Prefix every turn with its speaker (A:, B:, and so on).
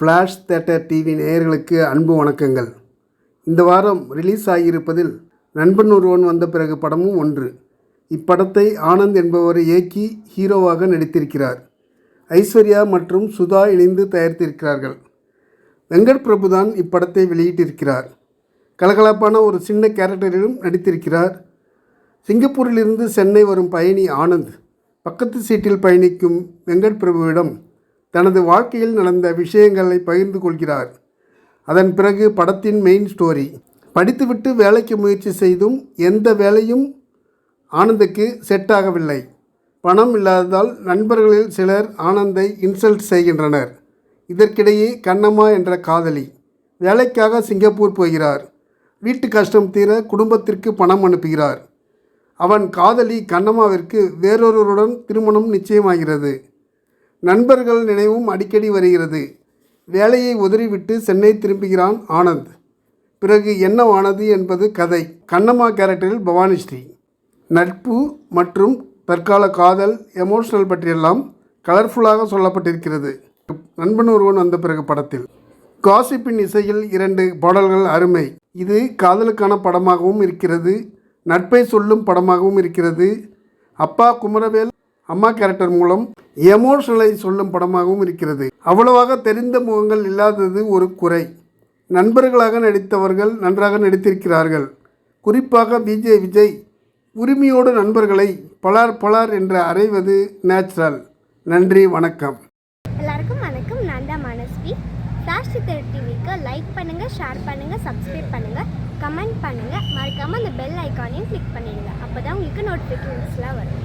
A: Flash theatre TV நேயர்களுக்கு அன்பு வணக்கங்கள். இந்த வாரம் ரிலீஸ் ஆகியிருப்பதில் நண்பன் ஒருவன் வந்த பிறகு படமும் ஒன்று. இப்படத்தை ஆனந்த் என்பவர் இயக்கி ஹீரோவாக நடித்திருக்கிறார். ஐஸ்வர்யா மற்றும் சுதா இணைந்து தயாரித்திருக்கிறார்கள். வெங்கட் பிரபு தான் இப்படத்தை வெளியிட்டிருக்கிறார். கலகலப்பான ஒரு சின்ன கேரக்டரிலும் நடித்திருக்கிறார். சிங்கப்பூரிலிருந்து சென்னை வரும் பயணி ஆனந்த் பக்கத்து சீட்டில் பயணிக்கும் வெங்கட் பிரபுவிடம் தனது வாழ்க்கையில் நடந்த விஷயங்களை பகிர்ந்து கொள்கிறார். அதன் பிறகு படத்தின் மெயின் ஸ்டோரி படித்துவிட்டு வேலைக்கு முயற்சி செய்தும் எந்த வேலையும் ஆனந்துக்கு செட் ஆகவில்லை. பணம் இல்லாததால் நண்பர்களில் சிலர் ஆனந்தை இன்சல்ட் செய்கின்றனர். இதற்கிடையே கண்ணம்மா என்ற காதலி வேலைக்காக சிங்கப்பூர் போகிறார். வீட்டு கஷ்டம் தீர குடும்பத்திற்கு பணம் அனுப்புகிறார். அவன் காதலி கண்ணம்மாவிற்கு வேறொருவருடன் திருமணம் நிச்சயமாகிறது. நண்பர்கள் நினைவும் அடிக்கடி வருகிறது. வேலையை உதறிவிட்டு சென்னை திரும்புகிறான் ஆனந்த். பிறகு என்னவானது என்பது கதை. கண்ணம்மா கேரக்டரில் பவானிஸ்ரீ. நட்பு மற்றும் தற்கால காதல் எமோஷனல் பற்றியெல்லாம் கலர்ஃபுல்லாக சொல்லப்பட்டிருக்கிறது. நண்பன் ஒருவன் வந்த பிறகு படத்தில். காசிப்பின் இசையில் இரண்டு பாடல்கள் அருமை. இது காதலுக்கான படமாகவும் இருக்கிறது. நட்பை சொல்லும் படமாகவும் இருக்கிறது. அப்பா குமரவேல் அம்மா கேரக்டர் மூலம் எமோஷனலை சொல்லும் படமாகவும் இருக்கிறது. அவ்வளவாக தெரிந்த முகங்கள் இல்லாதது ஒரு குறை. நண்பர்களாக நடித்தவர்கள் நன்றாக நடித்திருக்கிறார்கள். குறிப்பாக விஜய் விஜய் உரிமையோடு நண்பர்களை பலார் பலார் என்று அறைவது நேச்சுரல் நன்றி வணக்கம்.
B: எல்லாருக்கும் வணக்கம். நான் தான் மனஸ்வி. ஃப்ளாஷ் சித்தர் டிவிக்கு லைக் பண்ணுங்கள் ஷேர் பண்ணுங்கள் சப்ஸ்கிரைப் பண்ணுங்கள் கமெண்ட் பண்ணுங்கள் மறக்காமல் அந்த பெல் ஐக்கானையும் கிளிக் பண்ணிடுங்க. அப்போ தான் உங்களுக்கு நோட்டிஃபிகேஷன்ஸ்லாம் வரும்.